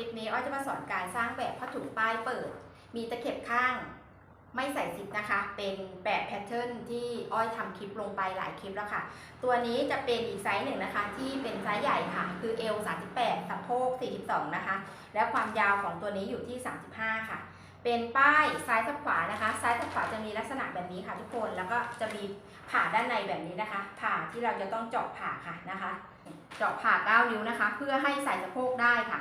ลิปนี้อ้อยจะมาสอนการสร้างแบบผ้าถุงป้ายเปิด มีตะเข็บข้างไม่ใส่ซิปนะคะ เป็นแบบแพทเทิร์นที่อ้อยทำคลิปลงไปหลายคลิปแล้วค่ะ ตัวนี้จะเป็นอีกไซส์หนึ่งนะคะ ที่เป็นไซส์ใหญ่ค่ะ คือเอว38สะโพก42 นะคะ และความยาวของตัวนี้อยู่ที่ 35 ค่ะ เป็นป้ายซ้ายกับขวานะคะ ซ้ายกับขวาจะมีลักษณะแบบนี้ค่ะทุกคน แล้วก็จะมีผ่าด้านในแบบนี้นะคะ ผ่าที่เราจะต้องเจาะผ่าค่ะนะคะ เจาะผ่า 9 นิ้วนะคะ เพื่อให้ใส่สะโพกได้ค่ะ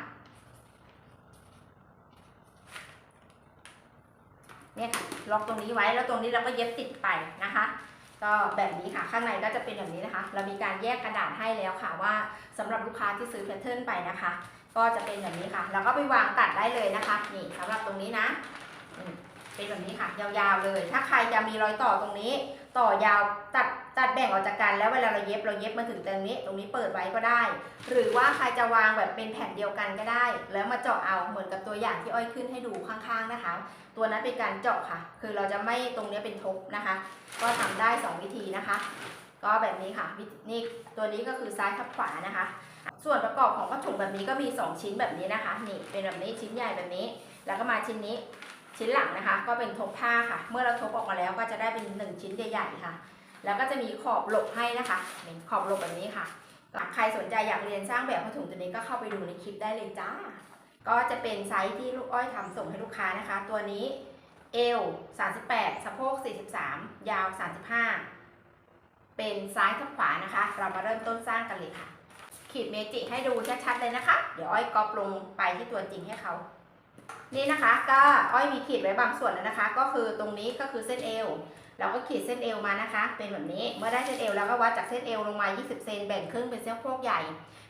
เนี่ยล็อกตรงนี้ไว้แล้วตรงนี้เราก็เย็บติดไปนะคะ ก็แบบนี้ค่ะข้างในก็จะเป็นแบบนี้นะคะ เรามีการแยกกระดาษให้แล้วค่ะว่าสำหรับลูกค้าที่ซื้อแพทเทิร์นไปนะคะ ก็จะเป็นแบบนี้ค่ะแล้วก็ไปวางตัดได้เลยนะคะนี่สำหรับตรงนี้นะเป็นแบบนี้ค่ะ ยาวๆเลย ถ้าใครจะมีรอยต่อตรงนี้ ต่อยาวตัด ตัดแบ่งออกจากกันแล้วเวลาเราเย็บเราเย็บมาถึงตรงนี้ ตรงนี้เปิดไว้ก็ได้ หรือว่าใครจะวางแบบเป็นแผ่นเดียวกันก็ได้ แล้วมาเจาะเอาเหมือนกับตัวอย่างที่อ้อยขึ้นให้ดูข้างๆนะคะ ตัวนั้นเป็นการเจาะค่ะ คือเราจะไม่ตรงนี้เป็นทบนะคะ ก็ทำได้ 2 วิธีนะคะ ก็แบบนี้ค่ะนี่ตัวนี้ก็คือซ้ายทับขวานะคะ ส่วนประกอบของผ้าถุงแบบนี้ก็มี 2 ชิ้นแบบนี้นะคะนี่เป็นแบบนี้ชิ้นใหญ่แบบนี้ แล้วก็มาชิ้นนี้ชิ้นหลังนะคะ ก็เป็นทบผ้าค่ะ เมื่อเราทบออกมาแล้วก็จะได้เป็น 1 ชิ้นใหญ่ๆค่ะ แล้วก็จะมีขอบหลบให้นะคะเป็นขอบหลบแบบนี้ค่ะ ใครสนใจอยากเรียนสร้างแบบผ้าถุงตัวนี้ก็เข้าไปดูในคลิปได้เลยจ้า ก็จะเป็นไซส์ที่ลูกอ้อยทำส่งให้ลูกค้านะคะ ตัวนี้เอว38 สะโพก 43 ยาว 35 เป็นซ้ายกับขวานะคะ เรามาเริ่มต้นสร้างกันเลยค่ะ ขีดเมจิให้ดูชัดๆเลยนะคะ เดี๋ยวอ้อยก๊อปลงไปที่ตัวจริงให้เขานี่นะคะก็อ้อยมีขีดไว้บางส่วนแล้วนะคะ ก็คือตรงนี้ก็คือเส้นเอว เราก็ขีดเส้นเอวมานะคะ เป็นแบบนี้ เมื่อได้เส้นเอวแล้วก็วัดจากเส้นเอวลงมา 20 เซนแบ่งครึ่งเป็นเส้นโพกใหญ่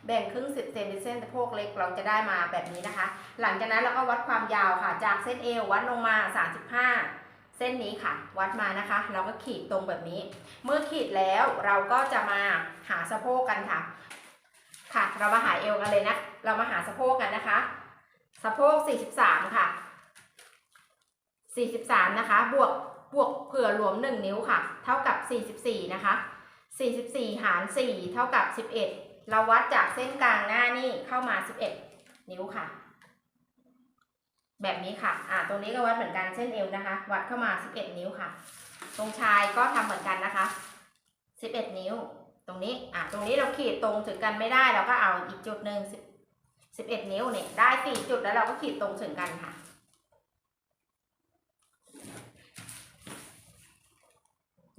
แบ่งครึ่ง 10 เซนเป็นเส้นสะโพกเล็ก เราจะได้มาแบบนี้นะคะ หลังจากนั้นเราก็วัดความยาวค่ะ จากเส้นเอววัดลงมา 35เส้นนี้ค่ะ วัดมานะคะ เราก็ขีดตรงแบบนี้ เมื่อขีดแล้วเราก็จะมาหาสะโพกกันค่ะ ค่ะ เรามาหาเอวกันเลยนะ เรามาหาสะโพกกันนะคะ สะโพก 43 ค่ะ 43 นะคะ บวก บวกเผื่อรวม 1 นิ้วค่ะ เท่ากับ 44 นะคะ 44 หาร 4 เท่ากับ 11 เราวัดจากเส้นกลางหน้านี่เข้ามา 11 นิ้วค่ะ แบบนี้ค่ะ อ่าตรงนี้ก็วัดเหมือนกันเส้นเอวนะคะ วัดเข้ามา 11 นิ้วค่ะ ตรงชายก็ทำเหมือนกันนะคะ 11 นิ้ว ตรงนี้ อ่าตรงนี้เราขีดตรงถึงกันไม่ได้ เราก็เอาอีกจุดหนึ่ง11 นิ้วเนี่ย ได้ 4 จุดแล้วเราก็ขีดตรงถึงกันค่ะ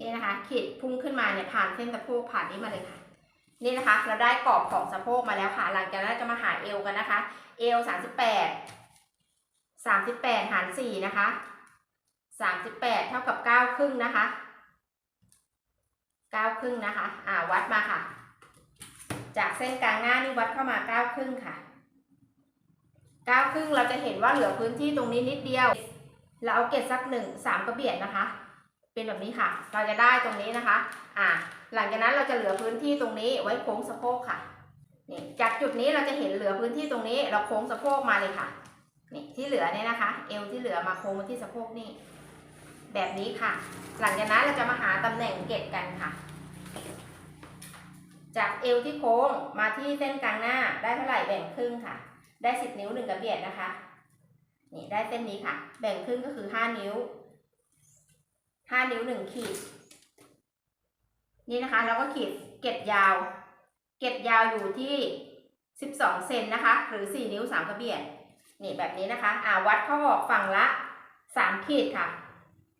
นี่นะคะ ขีดพุ่งขึ้นมาเนี่ยผ่านเส้นสะโพกผ่านนี้มาเลยค่ะ นี่นะคะ เราได้กรอบของสะโพกมาแล้วค่ะ หลังจากนั้นจะมาหาเอวกันนะคะ เอวสามสิบแปดสามสิบแปดหารสี่นะคะสามสิบแปดเท่ากับเก้าครึ่งนะคะเก้าครึ่งนะคะ อ่าวัดมาค่ะ จากเส้นกลางหน้านี่วัดเข้ามาเก้าครึ่งค่ะเก้าครึ่งเราจะเห็นว่าเหลือพื้นที่ตรงนี้นิดเดียว เราเอาเกล็ดสักหนึ่งสามกระเบียดนะคะ เป็นแบบนี้ค่ะ เราจะได้ตรงนี้นะคะ อ่า หลังจากนั้นเราจะเหลือพื้นที่ตรงนี้ไว้โค้งสะโพกค่ะ นี่จากจุดนี้เราจะเห็นเหลือพื้นที่ตรงนี้ เราโค้งสะโพกมาเลยค่ะ นี่ที่เหลือเนี่ยนะคะ เอวที่เหลือมาโค้งมาที่สะโพกนี่ แบบนี้ค่ะ หลังจากนั้นเราจะมาหาตำแหน่งเกล็ดกันค่ะ จากเอวที่โค้งมาที่เส้นกลางหน้าได้เท่าไหร่แบ่งครึ่งค่ะ ได้สิบนิ้วหนึ่งกระเบียดนะคะ นี่ได้เส้นนี้ค่ะ แบ่งครึ่งก็คือห้านิ้ว ห้านิ้วหนึ่งขีด นี่นะคะเราก็ขีดเกล็ดยาว เกล็ดยาวอยู่ที่12เซนนะคะ หรือ4นิ้ว3กระเบียดนี่แบบนี้นะคะ อ่าวัดเข้าออกฝั่งละ3ขีดค่ะ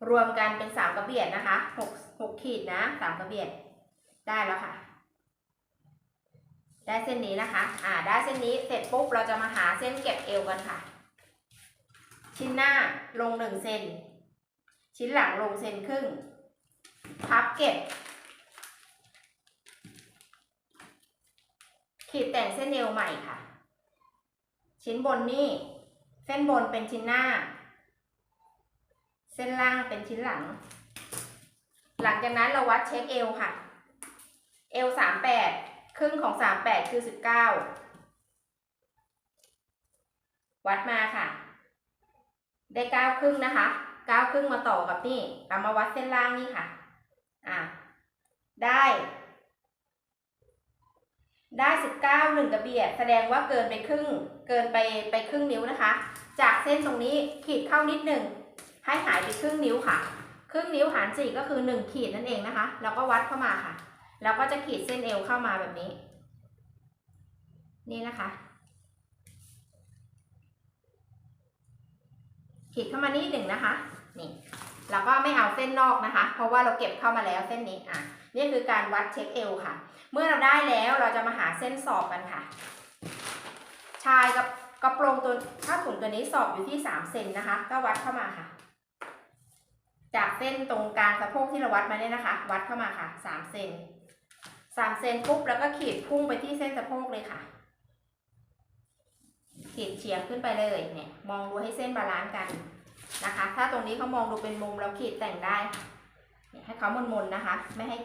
รวมกันเป็น3กระเบียดนะคะ6 6ขีดนะ3กระเบียดได้แล้วค่ะ ได้เส้นนี้นะคะ อ่าได้เส้นนี้เสร็จปุ๊บเราจะมาหาเส้นเก็บเอวกันค่ะ ชิ้นหน้าลง1เซน ชิ้นหลังลงเซนครึ่ง พับเก็บ ขีดแต่งเส้นเอวใหม่ค่ะ ชิ้นบนนี่ เส้นบนเป็นชิ้นหน้า เส้นล่างเป็นชิ้นหลัง หลังจากนั้นเราวัดเช็คเอวค่ะ เอวสามแปดครึ่งของสามแปดคือสิบเก้าวัดมาค่ะ ได้เก้าครึ่งนะคะ ก้าครึ่งมาต่อกับนี่เอามาวัดเส้นล่างนี่ค่ะ อะได้ ได้สิบเก้าหนึ่งกระเบียด แสดงว่าเกินไปครึ่ง เกินไปไปครึ่งนิ้วนะคะ จากเส้นตรงนี้ขีดเข้านิดหนึ่ง ให้หายไปครึ่งนิ้วค่ะ ครึ่งนิ้วหารสี่ก็คือหนึ่งขีดนั่นเองนะคะ แล้วก็วัดเข้ามาค่ะ แล้วก็จะขีดเส้นเอวเข้ามาแบบนี้ นี่นะคะ ขีดเข้ามานิดหนึ่งนะคะ นี่แล้วก็ไม่เอาเส้นนอกนะคะ เพราะว่าเราเก็บเข้ามาแล้วเส้นนี้อะนี่คือการวัดเช็คเอวค่ะ เมื่อเราได้แล้วเราจะมาหาเส้นสอบกันค่ะ ชายกับกระโปรงตัวผ้าถุงตัวนี้สอบอยู่ที่3เซนนะคะ ก็วัดเข้ามาค่ะ จากเส้นตรงกลางสะโพกที่เราวัดมาเนี่ยนะคะ วัดเข้ามาค่ะ3เซน3เซนปุ๊บแล้วก็ขีดพุ่งไปที่เส้นสะโพกเลยค่ะ ขีดเฉียงขึ้นไปเลยเนี่ยมองดูให้เส้นบาลานซ์กันนะคะ ถ้าตรงนี้เขามองดูเป็นมุมเราขีดแต่งได้เนี่ยให้เขามนๆนะคะ ไม่ให้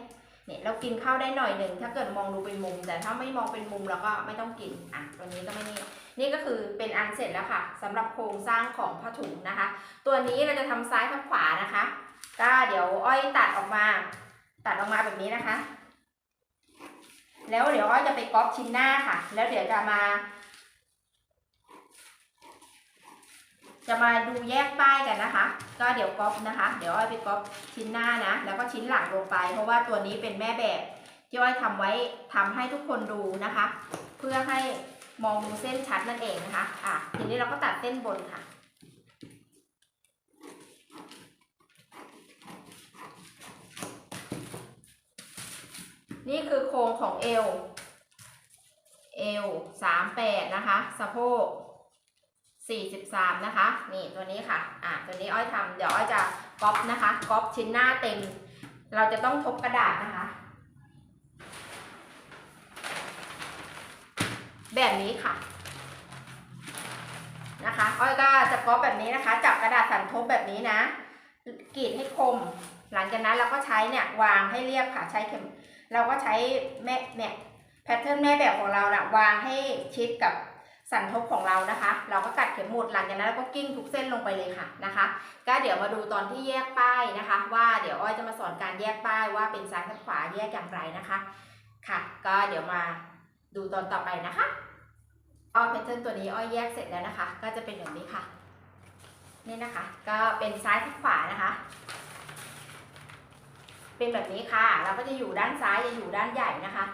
เนี่ยเรากินข้าวได้หน่อยหนึ่งถ้าเกิดมองดูเป็นมุม แต่ถ้าไม่มองเป็นมุมเราก็ไม่ต้องกินอะตัวนี้ก็ไม่นี่นี่ก็คือเป็นอันเสร็จแล้วค่ะสำหรับโครงสร้างของผ้าถุงนะคะ ตัวนี้เราจะทำซ้ายทับขวานะคะ ก็เดี๋ยวอ้อยตัดออกมา ตัดออกมาแบบนี้นะคะ แล้วเดี๋ยวอ้อยจะไปก๊อปชิ้นหน้าค่ะ แล้วเดี๋ยวจะมา จะมาดูแยกป้ายกันนะคะ ก็เดี๋ยวก๊อปนะคะ เดี๋ยวอ้อยไปก๊อปชิ้นหน้านะ แล้วก็ชิ้นหลังลงไป เพราะว่าตัวนี้เป็นแม่แบบที่อ้อยทำไว้ทำให้ทุกคนดูนะคะ เพื่อให้มองดูเส้นชัดนั่นเองนะคะ อะ ทีนี้เราก็ตัดเส้นบนค่ะ นี่คือโครงของเอว เอวสามแปดนะคะ สะโพก 43 นะคะ นี่ตัวนี้ค่ะ อะตัวนี้อ้อยทำเดี๋ยวอ้อยจะก๊อปนะคะก๊อปชิ้นหน้าเต็ม เราจะต้องทบกระดาษนะคะ แบบนี้ค่ะ นะคะ อ้อยก็จะก๊อปแบบนี้นะคะ จับกระดาษสันทบแบบนี้นะกรีดให้คม หลังจากนั้นเราก็ใช้เนี่ยวางให้เรียบค่ะ ใช้เข็ม เราก็ใช้แม่เนี่ยแพทเทิร์นแม่แบบของเรานะ่ะวางให้ชิดกับ สันทบของเรานะคะ เราก็กัดเข็มหมุดหลังจากนั้นเราก็กิ้งทุกเส้นลงไปเลยค่ะนะคะ ก็เดี๋ยวมาดูตอนที่แยกป้ายนะคะ ว่าเดี๋ยวอ้อยจะมาสอนการแยกป้ายว่าเป็นซ้ายกับขวาแยกอย่างไรนะคะ ค่ะ ก็เดี๋ยวมาดูตอนต่อไปนะคะอ้อยแพทเทิร์นตัวนี้อ้อยแยกเสร็จแล้วนะคะ ก็จะเป็นแบบนี้ค่ะ นี่นะคะ ก็เป็นซ้ายกับขวานะคะ เป็นแบบนี้ค่ะ เราก็จะอยู่ด้านซ้ายจะอยู่ด้านใหญ่นะคะ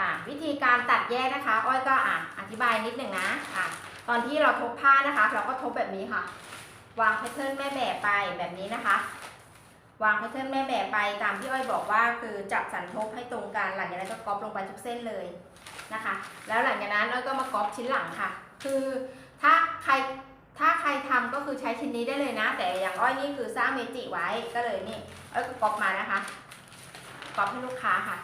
อะวิธีการตัดแยกนะคะ อ้อยก็อะอธิบายนิดหนึ่งนะอะตอนที่เราทบผ้านะคะ เราก็ทบแบบนี้ค่ะ วางแพทเทิร์นแม่แบบไปแบบนี้นะคะ วางแพทเทิร์นแม่แบบไปตามที่อ้อยบอกว่าคือจับสันทบให้ตรงกันหลังจากนั้นก็ก๊อปลงไปทุกเส้นเลยนะคะ แล้วหลังจากนั้นอ้อยก็มาก๊อปชิ้นหลังค่ะ คือถ้าใครถ้าใครทำก็คือใช้ชิ้นนี้ได้เลยนะ แต่อย่างอ้อยนี่คือสร้างเมจิไว้ก็เลยนี่อ้อยก็ก๊อปมานะคะก๊อปให้ลูกค้าค่ะ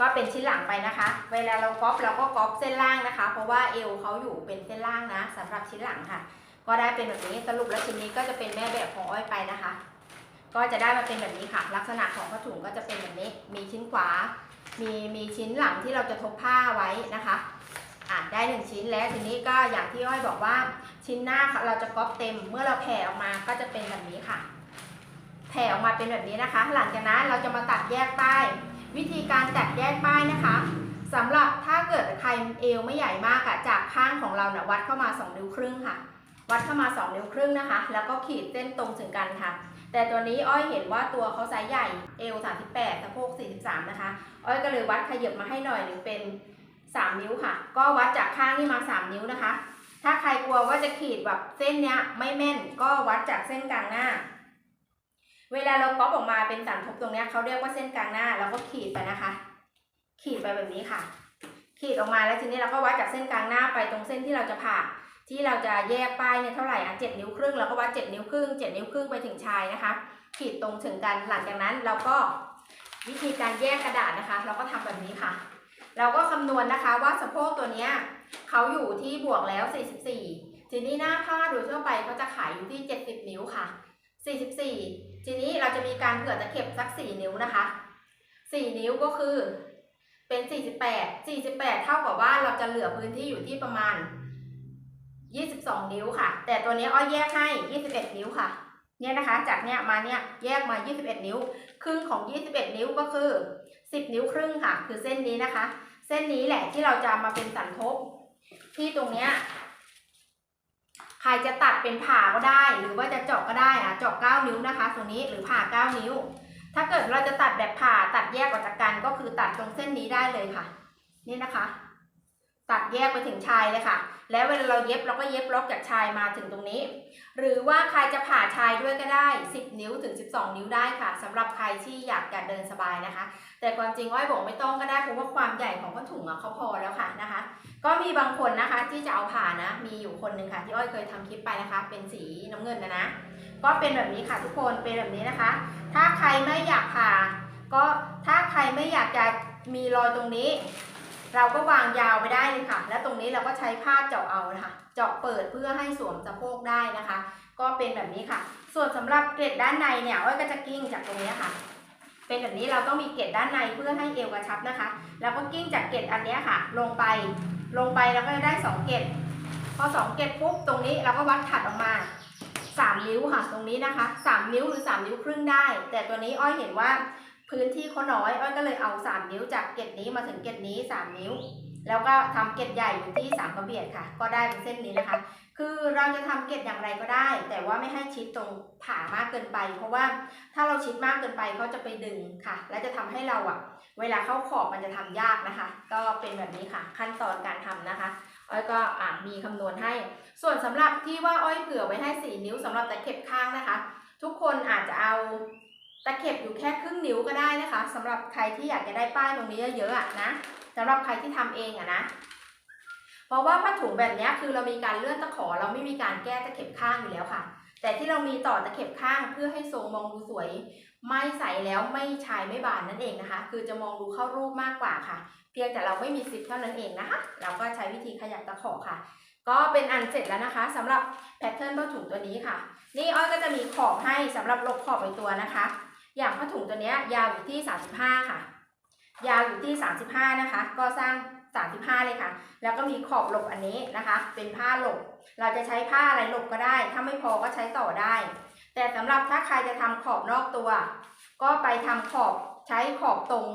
ก็เป็นชิ้นหลังไปนะคะ เวลาเราก๊อปเราก็ก๊อปเส้นล่างนะคะ เพราะว่าเอวเขาอยู่เป็นเส้นล่างนะสำหรับชิ้นหลังค่ะ ก็ได้เป็นแบบนี้สรุปแล้วชิ้นนี้ก็จะเป็นแม่แบบของอ้อยไปนะคะ ก็จะได้มาเป็นแบบนี้ค่ะ ลักษณะของผ้าถุงก็จะเป็นแบบนี้ มีชิ้นขวา มีมีชิ้นหลังที่เราจะทบผ้าไว้นะคะอะได้หนึ่งชิ้นแล้วทีนี้ก็อย่างที่อ้อยบอกว่าชิ้นหน้าเราจะก๊อปเต็ม เมื่อเราแผ่ออกมาก็จะเป็นแบบนี้ค่ะ แผ่ออกมาเป็นแบบนี้นะคะ หลังจากนั้นเราจะมาตัดแยกป้าย วิธีการแตัดแยกป้ายนะคะสำหรับถ้าเกิดใครเอวไม่ใหญ่มากอะจากข้างของเราเนี่ยวัดเข้ามา 2 นิ้วครึ่งค่ะ วัดเข้ามา 2 นิ้วครึ่งนะคะ แล้วก็ขีดเส้นตรงถึงกันค่ะ แต่ตัวนี้อ้อยเห็นว่าตัวเขาไซส์ใหญ่เอว38สะโพก43 นะคะ อ้อยก็เลยวัดขยับมาให้หน่อยหนึ่งเป็น 3 นิ้วค่ะ ก็วัดจากข้างนี่มา 3 นิ้วนะคะ ถ้าใครกลัวว่าจะขีดแบบเส้นเนี้ยไม่แม่นก็วัดจากเส้นกลางหน้า เวลาเราก๊อปออกมาเป็นสันทบตรงเนี้ยเขาเรียกว่าเส้นกลางหน้าเราก็ขีดไปนะคะ ขีดไปแบบนี้ค่ะ ขีดออกมาแล้วทีนี้เราก็วัดจากเส้นกลางหน้าไปตรงเส้นที่เราจะผ่าที่เราจะแยกป้ายเนี่ยเท่าไหร่อะเจ็ดนิ้วครึ่งเราก็วัดเจ็ดนิ้วครึ่งเจ็ดนิ้วครึ่งไปถึงชายนะคะ ขีดตรงถึงกันหลังจากนั้นเราก็วิธีการแยกกระดาษนะคะ เราก็ทำแบบนี้ค่ะ เราก็คำนวณนะคะว่าสะโพกตัวเนี้ยเขาอยู่ที่บวกแล้ว 44 ทีนี้หน้าผ้าโดยทั่วไปเขาจะขายอยู่ที่ 70 นิ้วค่ะ 44 ทีนี้เราจะมีการเผื่อตะเข็บสัก 4 นิ้วนะคะ 4 นิ้วก็คือเป็น 48 48 เท่ากับว่าเราจะเหลือพื้นที่อยู่ที่ประมาณ 22 นิ้วค่ะ แต่ตัวนี้อ้อยแยกให้ 21 นิ้วค่ะ เนี่ยนะคะ จากเนี้ยมาเนี่ยแยกมา 21 นิ้ว ครึ่งของ 21 นิ้วก็คือ 10 นิ้วครึ่งค่ะ คือเส้นนี้นะคะ เส้นนี้แหละที่เราจะมาเป็นสันทบที่ตรงเนี้ย ใครจะตัดเป็นผ่าก็ได้ หรือว่าจะเจาะก็ได้อะเจาะ9นิ้วนะคะตรงนี้หรือผ่า 9 นิ้ว ถ้าเกิดเราจะตัดแบบผ่าตัดแยกออกจากกันก็คือตัดตรงเส้นนี้ได้เลยค่ะ นี่นะคะ ตัดแยกไปถึงชายเลยค่ะ แล้วเวลาเราเย็บเราก็เย็บล็อกจากชายมาถึงตรงนี้ หรือว่าใครจะผ่าชายด้วยก็ได้ 10 นิ้วถึง 12 นิ้วได้ค่ะสำหรับใครที่อยากจะเดินสบายนะคะ แต่ความจริงอ้อยบอกไม่ต้องก็ได้เพราะว่าความใหญ่ของผ้าถุงอะเขาพอแล้วค่ะนะคะ ก็มีบางคนนะคะที่จะเอาผ่านะ มีอยู่คนหนึ่งค่ะที่อ้อยเคยทำคลิปไปนะคะ เป็นสีน้ำเงินนะนะ ก็เป็นแบบนี้ค่ะทุกคนเป็นแบบนี้นะคะ ถ้าใครไม่อยากผ่า ก็ถ้าใครไม่อยากจะมีรอยตรงนี้ เราก็วางยาวไปได้เลยค่ะ แล้วตรงนี้เราก็ใช้ผ้าเจาะเอานะคะเจาะเปิดเพื่อให้สวมสะโพกได้นะคะ ก็เป็นแบบนี้ค่ะ ส่วนสำหรับเกล็ดด้านในเนี่ยอ้อยก็จะกิ้งจากตรงนี้ค่ะ เป็นแบบนี้เราต้องมีเกล็ดด้านในเพื่อให้เอวกระชับนะคะ แล้วก็กิ้งจากเกล็ดอันนี้ค่ะ ลงไปลงไปเราก็จะได้สองเกล็ดพอสองเกล็ดปุ๊บตรงนี้เราก็วัดถัดออกมาสามนิ้วค่ะ ตรงนี้นะคะสามนิ้วหรือสามนิ้วครึ่งได้ แต่ตัวนี้อ้อยเห็นว่า พื้นที่เขาน้อยอ้อยก็เลยเอาสามนิ้วจากเกล็ดนี้มาถึงเกล็ดนี้สามนิ้ว แล้วก็ทำเกล็ดใหญ่อยู่ที่สามกระเบียดค่ะ ก็ได้เป็นเส้นนี้นะคะ คือเราจะทำเกล็ดอย่างไรก็ได้ แต่ว่าไม่ให้ชิดตรงผ่ามากเกินไป เพราะว่าถ้าเราชิดมากเกินไปเขาจะไปดึงค่ะ และจะทำให้เราอะเวลาเข้าขอบมันจะทำยากนะคะ ก็เป็นแบบนี้ค่ะ ขั้นตอนการทำนะคะอ้อยก็อ่ามีคำนวณให้ ส่วนสำหรับที่ว่าอ้อยเผื่อไว้ให้ 4 นิ้วสำหรับแตะเข็บข้างนะคะ ทุกคนอาจจะเอา ตะเข็บอยู่แค่ครึ่งนิ้วก็ได้นะคะสำหรับใครที่อยากจะได้ป้ายตรงนี้เยอะๆอะนะสำหรับใครที่ทำเองอะนะ เพราะว่าผ้าถุงแบบนี้คือเรามีการเลื่อนตะขอ เราไม่มีการแก้ตะเข็บข้างอยู่แล้วค่ะ แต่ที่เรามีต่อตะเข็บข้างเพื่อให้ทรงมองดูสวย ไม่ใส่แล้วไม่ชายไม่บานนั่นเองนะคะ คือจะมองดูเข้ารูปมากกว่าค่ะ เพียงแต่เราไม่มีซิปเท่านั้นเองนะคะ เราก็ใช้วิธีขยับตะขอค่ะก็เป็นอันเสร็จแล้วนะคะสำหรับแพทเทิร์นผ้าถุงตัวนี้ค่ะ นี่อ้อยก็จะมีขอบให้สำหรับลบขอบในตัวนะคะ อย่างผ้าถุงตัวนี้ยาวอยู่ที่ 35 ค่ะ ยาวอยู่ที่ 35 นะคะ ก็สร้าง 35 เลยค่ะ แล้วก็มีขอบหลบอันนี้นะคะ เป็นผ้าหลบ เราจะใช้ผ้าอะไรหลบก็ได้ ถ้าไม่พอก็ใช้ต่อได้ แต่สำหรับถ้าใครจะทำขอบนอกตัว ก็ไปทำขอบใช้ขอบตรง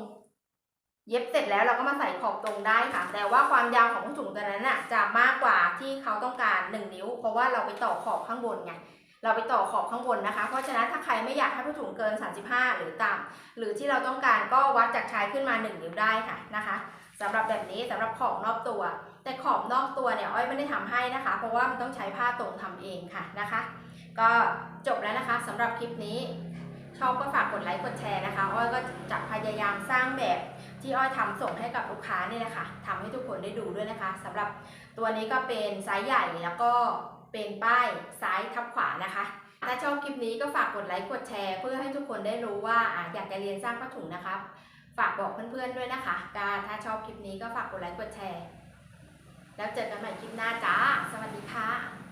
เย็บเสร็จแล้วเราก็มาใส่ขอบตรงได้ค่ะ แต่ว่าความยาวของผ้าถุงตัวนั้นน่ะจะมากกว่าที่เขาต้องการ 1 นิ้ว เพราะว่าเราไปต่อขอบข้างบนไง เราไปต่อขอบข้างบนนะคะ เพราะฉะนั้นถ้าใครไม่อยากให้ผ้าถุงเกิน 35 หรือต่ำหรือที่เราต้องการก็วัดจากชายขึ้นมา 1 นิ้วได้ค่ะนะคะสำหรับแบบนี้สำหรับขอบนอกตัว แต่ขอบนอกตัวเนี่ยอ้อยไม่ได้ทำให้นะคะ เพราะว่ามันต้องใช้ผ้าตรงทำเองค่ะนะคะ ก็จบแล้วนะคะสำหรับคลิปนี้ชอบก็ฝากกดไลค์กดแชร์นะคะอ้อยก็จะพยายามสร้างแบบที่อ้อยทำส่งให้กับลูกค้านี่แหละค่ะทำให้ทุกคนได้ดูด้วยนะคะสำหรับตัวนี้ก็เป็นไซส์ใหญ่แล้วก็ เป็นป้ายซ้ายทับขวานะคะ ถ้าชอบคลิปนี้ก็ฝากกดไลค์กดแชร์ เพื่อให้ทุกคนได้รู้ว่าอะอยากจะเรียนสร้างผ้าถุงนะครับฝากบอกเพื่อนๆด้วยนะคะก็ถ้าชอบคลิปนี้ก็ฝากกดไลค์กดแชร์ แล้วเจอกันใหม่คลิปหน้าจ้า สวัสดีค่ะ